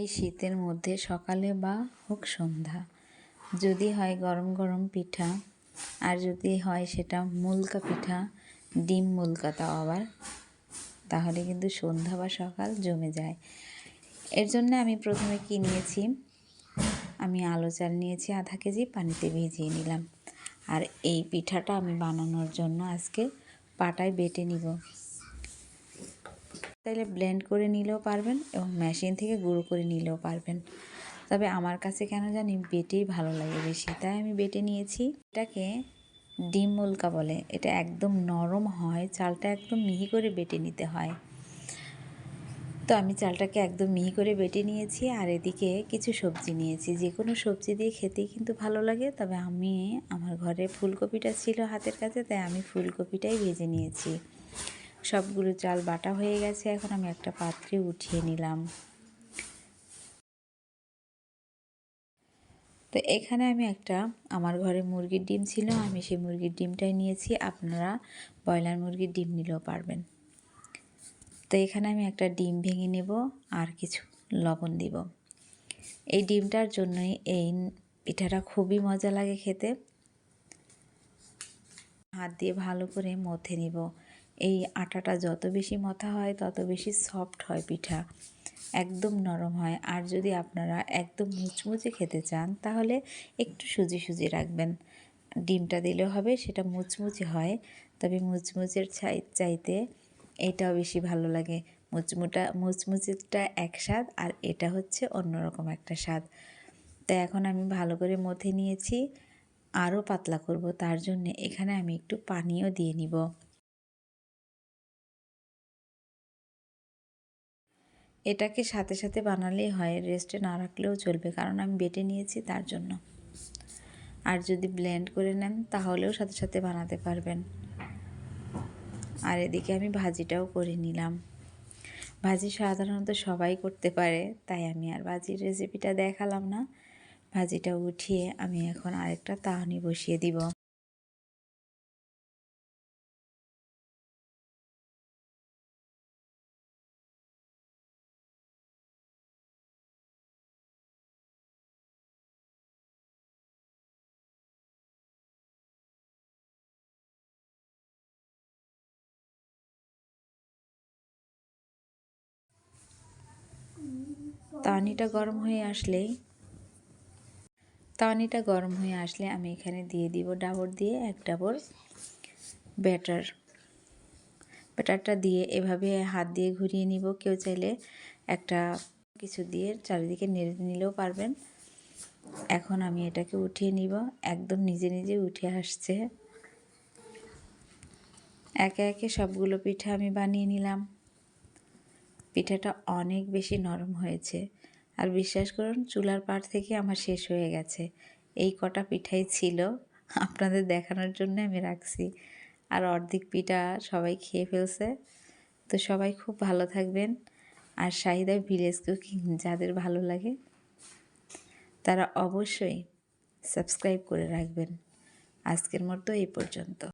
এই শীতের মধ্যে সকালে বা হোক সন্ধ্যা। যদি হয় গরম গরম পিঠা, আর যদি হয় সেটা মুলকা পিঠা, ডিম মুলকা তাও আবার, তাহলে কিন্তু সন্ধ্যা বা সকাল জমে যায়। এর জন্য আমি প্রথমে কি নিয়েছি? আমি আলো চাল নিয়েছি, আধা কেজি পানিতে ভিজিয়ে নিলাম। আর এই পিঠাটা আমি বানানোর জন্য আজকে পাটায় বেটে নিব। তাইলে ব্লেন্ড করে নিলেও পারবেন এবং মেশিন থেকে গুঁড়ো করে নিলেও পারবেন। তবে আমার কাছে কেন জানি বেটেই ভালো লাগে বেশি। তাই আমি বেটে নিয়েছি। এটাকে ডিম মুলকা বলে। এটা একদম নরম হয়, চালটা একদম মিহি করে বেটে নিতে হয়। তো আমি চালটাকে একদম মিহি করে বেটে নিয়েছি আর এদিকে কিছু সবজি নিয়েছি। যে কোনো সবজি দিয়ে খেতেই কিন্তু ভালো লাগে। তবে আমি, আমার ঘরে ফুলকপিটা ছিল হাতের কাছে, তাই আমি ফুলকপিটাই ভেজে নিয়েছি। সবগুলো চাল বাটা হয়ে গেছে। এখন আমি একটা পাত্রে উঠিয়ে নিলাম। তো এখানে আমি একটা, আমার ঘরে মুরগির ডিম ছিল, আমি সেই মুরগির ডিমটাই নিয়েছি। আপনারা ব্রয়লার মুরগির ডিম নিলেও পারবেন। তো এখানে আমি একটা ডিম ভেঙে নেব আর কিছু লবণ দিব। এই ডিমটার জন্যই এই পিঠাটা খুবই মজা লাগে খেতে। হাত দিয়ে ভালো করে মথে নিব। এই আটাটা যত বেশি মথা হয়, তত বেশি সফট হয় পিঠা। একদম নরম হয়। আর যদি আপনারা একদম মুচমুচে খেতে চান, তাহলে একটু সুজি সুজি রাখবেন। ডিমটা দিলেও হবে, সেটা মুচমুচে হয়। তবে মুচমুচের চাই, চাইতে এটাও বেশি ভালো লাগে। মুচমুটা মুচমুচেটা এক স্বাদ, আর এটা হচ্ছে অন্যরকম একটা স্বাদ। তো এখন আমি ভালো করে মথে নিয়েছি। আরও পাতলা করব, তার জন্য এখানে আমি একটু পানিও দিয়ে নিব। এটাকে সাথে সাথে বানালেই হয় রেস্টে না রাখলেও চলবে, কারণ আমি বেটে নিয়েছি তার জন্য। আর যদি ব্লেন্ড করে নেন, তাহলেও সাথে সাথে বানাতে পারবেন। আর এদিকে আমি ভাজিটাও করে নিলাম। ভাজি সাধারণত সবাই করতে পারে, তাই আমি আর ভাজির রেসিপিটা দেখালাম না। ভাজিটা উঠিয়ে আমি এখন আরেকটা তাহনি বসিয়ে দিব। তাওয়ানিটা গরম হয়ে আসলেই তাওয়ানিটা গরম হয়ে আসলে আমি এখানে দিয়ে দিব ডাবর দিয়ে এক ডাবর ব্যাটার। ব্যাটারটা দিয়ে এভাবে হাত দিয়ে ঘুরিয়ে নিব। কেউ চাইলে একটা কিছু দিয়ে চারিদিকে নেড়ে নিলেও পারবেন। এখন আমি এটাকে উঠিয়ে নিব। একদম নিজে নিজে উঠে আসছে। একে একে সবগুলো পিঠা আমি বানিয়ে নিলাম। পিঠাটা অনেক বেশি নরম হয়েছে। আর বিশ্বাস করুন, চুলার পাড় থেকে আমার শেষ হয়ে গেছে। এই কটা পিঠাই ছিল, আপনাদের দেখানোর জন্য আমি রাখছি। আর অর্ধেক পিঠা সবাই খেয়ে ফেলছে। তো সবাই খুব ভালো থাকবেন। আর শাহিদা ভিলেজ কুকিং, যাদের ভালো লাগে, তারা অবশ্যই সাবস্ক্রাইব করে রাখবেন। আজকের মতো এই পর্যন্ত।